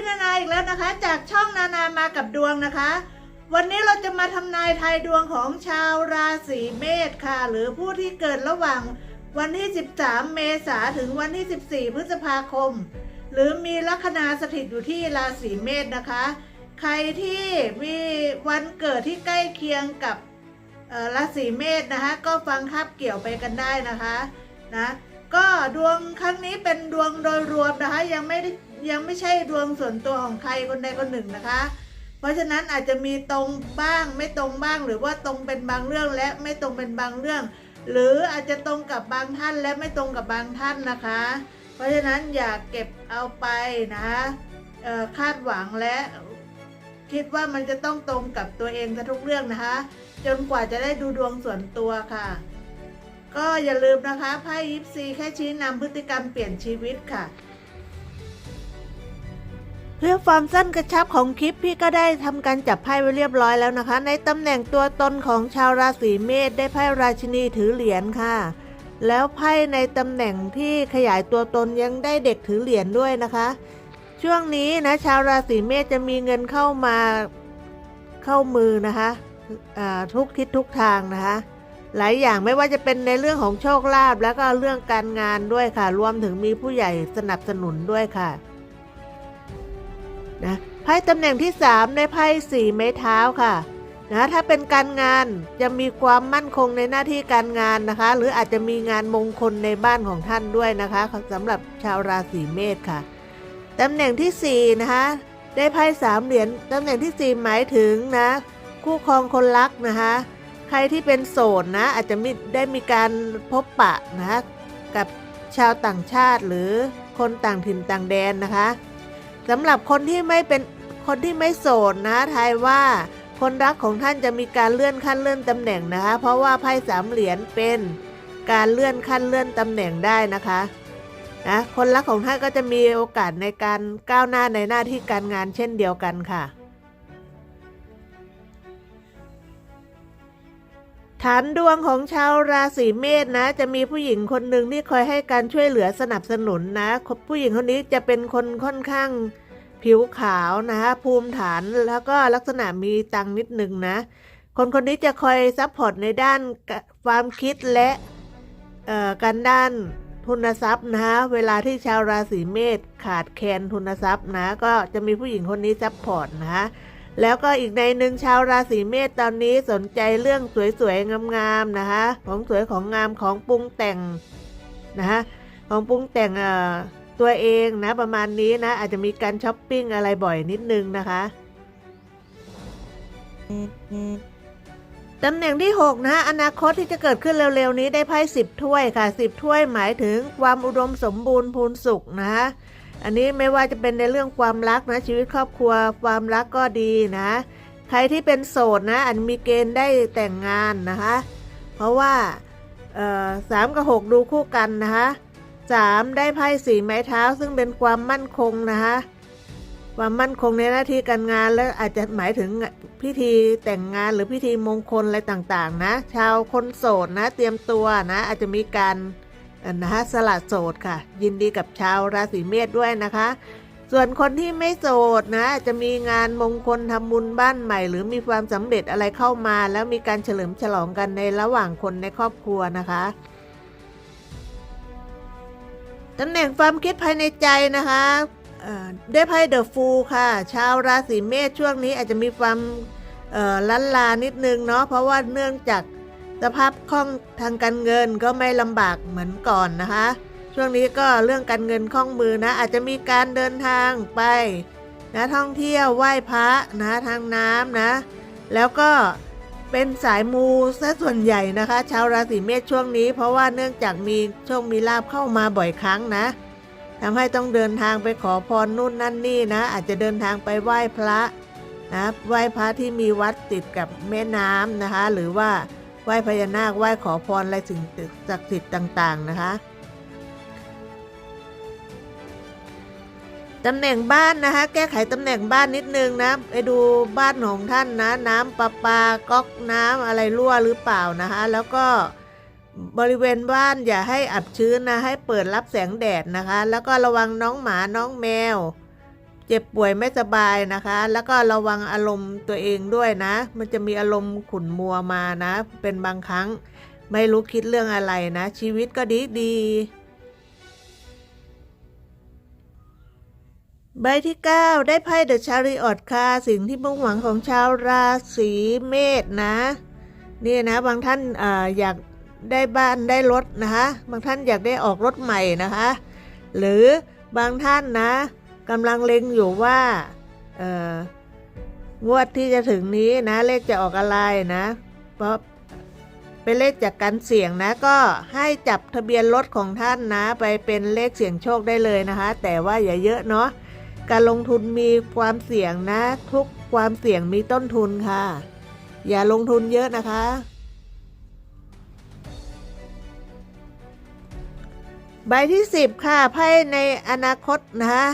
พี่นานาอีกแล้วนะคะ จากช่องนานามากับดวงนะคะ วันนี้เราจะมาทำนายทายดวงของชาวราศีเมษค่ะ หรือผู้ที่เกิดระหว่างวันที่ 13 เมษาถึงวันที่ 14 พฤษภาคม หรือมีลัคนาสถิตอยู่ที่ราศีเมษนะคะ ใครที่มีวันเกิดที่ใกล้เคียงกับราศีเมษนะคะ ก็ฟังคาบเกี่ยวไปกันได้นะคะนะก็ดวงครั้งนี้เป็นดวงโดยรวมนะคะ ยังไม่ได้ ยังไม่ใช่ดวงส่วนตัวของใครคนใดคนหนึ่งนะคะ เพราะฉะนั้นอาจจะมีตรงบ้างไม่ตรงบ้าง หรือว่าตรงเป็นบางเรื่องและไม่ตรงเป็นบางเรื่อง หรืออาจจะตรงกับบางท่านและไม่ตรงกับบางท่านนะคะ เพราะฉะนั้นอย่าเก็บเอาไปนะคะคาดหวังและคิดว่ามันจะต้องตรงกับตัวเองทุกเรื่องนะคะ จนกว่าจะได้ดูดวงส่วนตัวค่ะ ก็อย่าลืมนะคะไพ่ยิปซีแค่ชี้นำพฤติกรรมเปลี่ยนชีวิตค่ะ เพื่อความสั้นกระชับของคลิปพี่ก็ได้ทำการจับไพ่ไว้เรียบร้อยแล้วนะคะ ในตำแหน่งตัวตนของชาวราศีเมษได้ไพ่ราชินีถือเหรียญค่ะ แล้วไพ่ในตำแหน่งที่ขยายตัวตนยังได้เด็กถือเหรียญด้วยนะคะ ช่วงนี้นะชาวราศีเมษจะมีเงินเข้ามาเข้ามือนะคะทุกทิศทุกทางนะคะ หลายอย่างไม่ว่าจะเป็นในเรื่องของโชคลาภแล้วก็เรื่องการงานด้วยค่ะ รวมถึงมีผู้ใหญ่สนับสนุนด้วยค่ะ นะไพ่ตำแหน่งที่ 3 ในไพ่สี่ไม้เท้าค่ะนะถ้าเป็นการงานจะมีความมั่นคงในหน้าที่การงานนะคะ หรืออาจจะมีงานมงคลในบ้านของท่านด้วยนะคะสำหรับชาวราศีเมษค่ะตำแหน่งที่สี่นะคะได้ไพ่สามเหรียญตำแหน่งที่สี่หมายถึงนะ คู่ครองคนรักนะคะใครที่เป็นโสดนะอาจจะมีได้มีการพบปะนะคะกับชาวต่างชาติหรือคนต่างถิ่นต่างแดนนะคะ สำหรับคนที่ไม่เป็นคนที่ไม่โสดนะทายว่าคนรักของท่านจะมีการเลื่อนขั้นเลื่อนตำแหน่งนะคะ เพราะว่าไพ่สามเหรียญเป็นการเลื่อนขั้นเลื่อนตำแหน่งได้นะคะนะคนรักของท่านก็จะมีโอกาสในการก้าวหน้าในหน้าที่การงานเช่นเดียวกันค่ะ ฐานดวงของชาวราศีเมษนะ จะมีผู้หญิงคนหนึ่งที่คอยให้การช่วยเหลือสนับสนุนนะ ผู้หญิงคนนี้จะเป็นคนค่อนข้าง ผิวขาวนะคะภูมิฐานแล้วก็ลักษณะมีตังนิดนึงนะ คนคนนี้จะคอยซัพพอร์ตในด้านความคิดและการด้านทุนทรัพย์นะคะเวลาที่ชาวราศีเมษขาดแคลนทุนทรัพย์นะก็จะมีผู้หญิงคนนี้ซัพพอร์ตนะคะแล้วก็อีกในหนึ่งชาวราศีเมษตอนนี้สนใจเรื่องสวยๆงามๆนะคะของสวยของงามของปรุงแต่งนะคะของปรุงแต่งเอ่อ ตัวเองนะประมาณนี้นะ อาจจะมีการช้อปปิ้งอะไรบ่อยนิดนึงนะคะตำแหน่งที่ 6 นะอนาคตที่จะเกิดขึ้นเร็วๆนี้ได้ไพ่สิบถ้วยค่ะสิบถ้วยหมายถึงความอุดมสมบูรณ์พูนสุขนะคะอันนี้ไม่ว่าจะเป็นในเรื่องความรักนะชีวิตครอบครัวความรักก็ดีนะ ใครที่เป็นโสดนะอันมีเกณฑ์ได้แต่งงานนะคะ เพราะว่าสามกับหกดูคู่กันนะคะ สามได้ไพ่สีไม้เท้าซึ่งเป็นความมั่นคงนะคะความมั่นคงในหน้าที่การงานแล้วอาจจะหมายถึงพิธีแต่งงานหรือพิธีมงคลอะไรต่างๆ นะ ชาวคนโสดนะ เตรียมตัวนะ อาจจะมีการนะคะสละโสดค่ะ ยินดีกับชาวราศีเมษด้วยนะคะ ส่วนคนที่ไม่โสดนะจะมีงานมงคลทำบุญบ้านใหม่ หรือมีความสำเร็จอะไรเข้ามา แล้วมีการเฉลิมฉลองกันในระหว่างคนในครอบครัวนะคะ ตำแหน่งความคิดภายในใจนะคะได้ไพ่เดอะฟูลค่ะ ชาวราศีเมษช่วงนี้อาจจะมีความลันลานิดนึงเนาะเพราะว่าเนื่องจากสภาพคล่องทางการเงินก็ไม่ลำบากเหมือนก่อนนะคะ ช่วงนี้ก็เรื่องการเงินคล่องมือนะ อาจจะมีการเดินทางไปนะท่องเที่ยวไหว้พระนะทางน้ำนะ แล้วก็ เป็นสายมูซะส่วนใหญ่นะคะ ชาวราศีเมษช่วงนี้ เพราะว่าเนื่องจากมีโชคมีลาบเข้ามาบ่อยครั้งนะทำให้ต้องเดินทางไปขอพรนู่นนั่นนี่นะ อาจจะเดินทางไปไหว้พระนะไหว้พระที่มีวัดติดกับแม่น้ำนะคะ หรือว่าไหว้พญานาคไหว้ขอพรอะไรสิ่งศักดิ์สิทธิ์ต่าง ๆ นะคะ ตำแหน่งบ้านนะคะ แก้ไขตำแหน่งบ้านนิดนึงนะไปดูบ้านของท่านนะ น้ำประปาก๊อกน้ำอะไรรั่วหรือเปล่านะคะ แล้วก็บริเวณบ้านอย่าให้อับชื้นนะ ให้เปิดรับแสงแดดนะคะ แล้วก็ระวังน้องหมาน้องแมว เจ็บป่วยไม่สบายนะคะ แล้วก็ระวังอารมณ์ตัวเองด้วยนะ มันจะมีอารมณ์ขุ่นมัวมานะ เป็นบางครั้ง ไม่รู้คิดเรื่องอะไรนะ ชีวิตก็ดีดี ใบที่ 9 ได้ไพ่เดอะชาริออตค่ะ สิ่งที่มุ่งหวังของชาวราศีเมษนะนี่นะบางท่านออยากได้บ้านได้รถนะคะบางท่านอยากได้ออกรถใหม่นะคะ หรือบางท่านนะกำลังเล็งอยู่ว่าเอองวดที่จะถึงนี้นะเลขจะออกอะไรนะเพราะเป็นเลขจากการเสี่ยงนะก็ให้จับทะเบียนรถของท่านนะ ไปเป็นเลขเสี่ยงโชคได้เลยนะคะ แต่ว่าอย่าเยอะเนาะ การลงทุนมีความเสี่ยงนะ ทุกความเสี่ยงมีต้นทุนค่ะ อย่าลงทุนเยอะนะคะ ใบที่ 10 ค่ะไพ่ในอนาคตนะคะ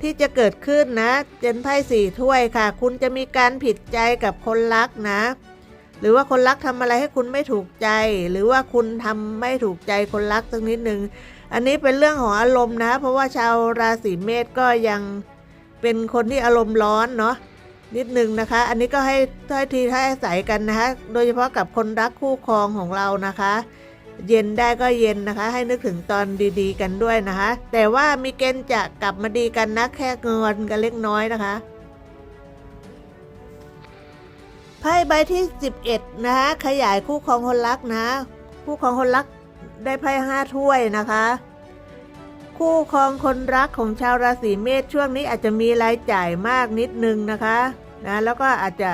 ที่จะเกิดขึ้นนะเป็นไพ่สี่ถ้วยค่ะ คุณจะมีการผิดใจกับคนรักนะ หรือว่าคนรักทำอะไรให้คุณไม่ถูกใจ หรือว่าคุณทำไม่ถูกใจคนรักสักนิดหนึ่ง อันนี้เป็นเรื่องของอารมณ์นะ เพราะว่าชาวราศีเมษก็ยังเป็นคนที่อารมณ์ร้อนเนาะนิดนึงนะคะ อันนี้ก็ให้ถ้อยทีถ้อยอาศัยกันนะคะ โดยเฉพาะกับคนรักคู่ครองของเรานะคะ เย็นได้ก็เย็นนะคะ ให้นึกถึงตอนดีๆ กันด้วยนะคะ แต่ว่ามีเกณฑ์จะกลับมาดีกันนะแค่เงินกันเล็กน้อยนะคะไพ่ใบที่ 11 นะคะขยายคู่ครองคนรักนะ คู่ครองคนรัก ได้ไพ่ห้าถ้วยนะคะ คู่ครองคนรักของชาวราศีเมษช่วงนี้อาจจะมีรายจ่ายมากนิดนึงนะคะนะแล้วก็อาจจะ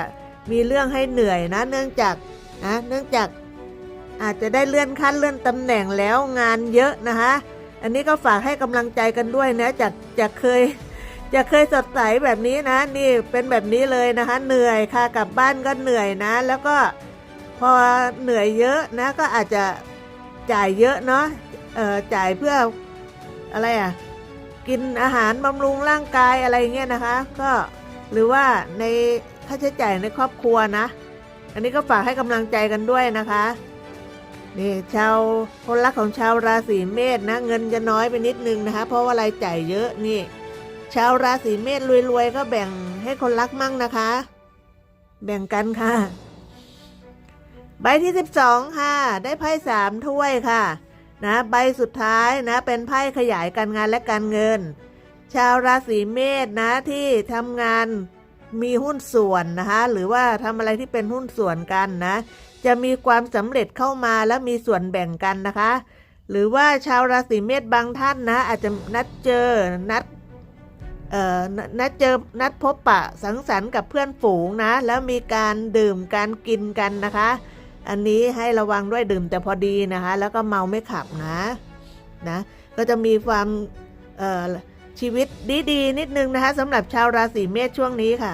มีเรื่องให้เหนื่อยนะ เนื่องจากนะเนื่องจากอาจจะได้เลื่อนขั้นเลื่อนตำแหน่งแล้วงานเยอะนะคะ อันนี้ก็ฝากให้กำลังใจกันด้วยนะจากจากเคยจะเคยสดใสแบบนี้นะ นี่เป็นแบบนี้เลยนะคะ เหนื่อยค่ะกลับบ้านก็เหนื่อยนะ แล้วก็พอเหนื่อยเยอะนะก็อาจจะ จ่ายเยอะเนาะจ่ายเพื่ออะไรอะกินอาหารบำรุงร่างกายอะไรเงี้ยนะคะ ก็หรือว่าในค่าใช้จ่ายในครอบครัวนะ อันนี้ก็ฝากให้กำลังใจกันด้วยนะคะนี่ชาวคนรักของชาวราศีเมษนะ เงินจะน้อยไปนิดนึงนะคะ เพราะว่ารายจ่ายเยอะนี่ ชาวราศีเมษรวยๆก็แบ่งให้คนรักมั่งนะคะ แบ่งกันค่ะ ใบที่ 12 ค่ะ ได้ไพ่สามถ้วยค่ะ นะ ใบสุดท้ายนะ เป็นไพ่ขยายการงานและการเงิน ชาวราศีเมษนะที่ทำงานมีหุ้นส่วนนะคะ หรือว่าทำอะไรที่เป็นหุ้นส่วนกันนะ จะมีความสำเร็จเข้ามาและมีส่วนแบ่งกันนะคะ หรือว่าชาวราศีเมษบางท่านนะ อาจจะนัดเจอนัดเอ่อนัดนัดเจอนัดพบปะสังสรรค์กับเพื่อนฝูงนะ แล้วมีการดื่มการกินกันนะคะ อันนี้ให้ระวังด้วยดื่มแต่พอดีนะคะ แล้วก็เมาไม่ขับนะนะก็จะมีความชีวิตดีๆนิดนึงนะคะสำหรับชาวราศีเมษช่วงนี้ค่ะ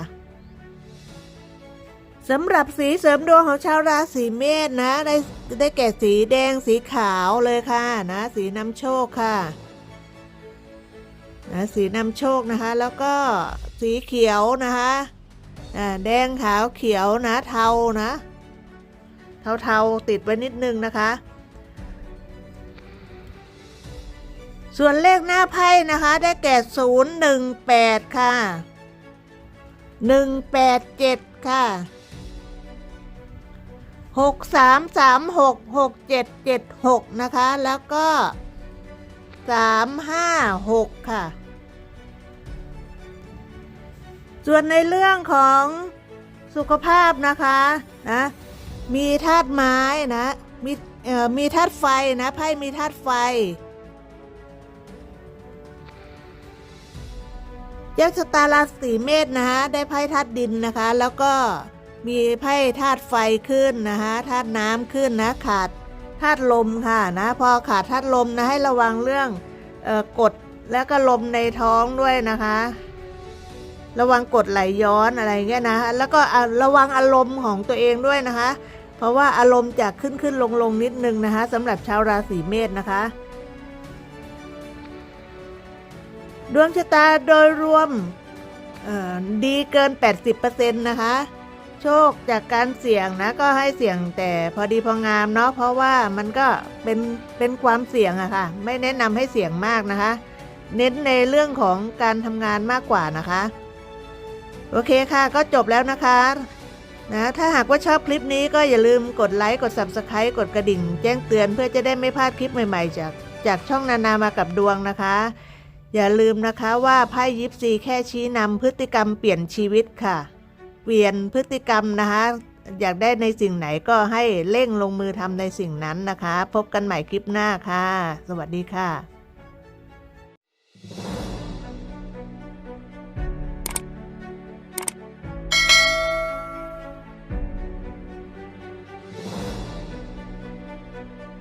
สำหรับสีเสริมดวงของชาวราศีเมษนะได้ได้แก่สีแดงสีขาวเลยค่ะนะ สีนำโชคค่ะนะสีนำโชคนะคะ แล้วก็สีเขียวนะคะแดงขาวเขียวนะเทานะ เทาๆ ติดไว้นิดนึงนะคะ ส่วนเลขหน้าไพ่นะคะ ได้แก่018 ค่ะ 187 ค่ะหกสามสามหกหกเจ็ดเจ็ดหกนะคะ แล้วก็สามห้าหกค่ะส่วนในเรื่องของสุขภาพนะคะนะ มีธาตุไม้นะมีเอ่อมีธาตุไฟนะไพ่มีธาตุไฟเจ้าชะตาราศีเมษนะคะได้ไพ่ธาตุดินนะคะ แล้วก็มีไพ่ธาตุไฟขึ้นนะคะธาตุน้ำขึ้นนะขาดธาตุลมค่ะนะพอขาดธาตุลมนะให้ระวังเรื่องเอ่อกดแล้วก็ลมในท้องด้วยนะคะ ระวังกดไหลย้อนอะไรเงี้ยนะ แล้วก็อะระวังอารมณ์ของตัวเองด้วยนะคะ เพราะว่าอารมณ์จะขึ้นขึ้นลงลงนิดนึงนะคะสำหรับชาวราศีเมษนะคะ ดวงชะตาโดยรวมดีเกิน 80%นะคะ โชคจากการเสี่ยงนะก็ให้เสี่ยงแต่พอดีพองามเนาะเพราะว่ามันก็เป็นเป็นความเสี่ยงอะค่ะ ไม่แนะนำให้เสี่ยงมากนะคะ เน้นในเรื่องของการทำงานมากกว่านะคะ โอเคค่ะก็จบแล้วนะคะ นะถ้าหากว่าชอบคลิปนี้ก็อย่าลืมกดไลค์ กด Subscribe กดกระดิ่ง แจ้งเตือนเพื่อจะได้ไม่พลาดคลิปใหม่ๆ จากจากช่องนานามากับดวงนะคะ อย่าลืมนะคะว่าไพ่ยิปซีแค่ชี้นำพฤติกรรมเปลี่ยนชีวิตค่ะ เปลี่ยนพฤติกรรมนะคะ อยากได้ในสิ่งไหนก็ให้เร่งลงมือทำในสิ่งนั้นนะคะ พบกันใหม่คลิปหน้าค่ะ สวัสดีค่ะ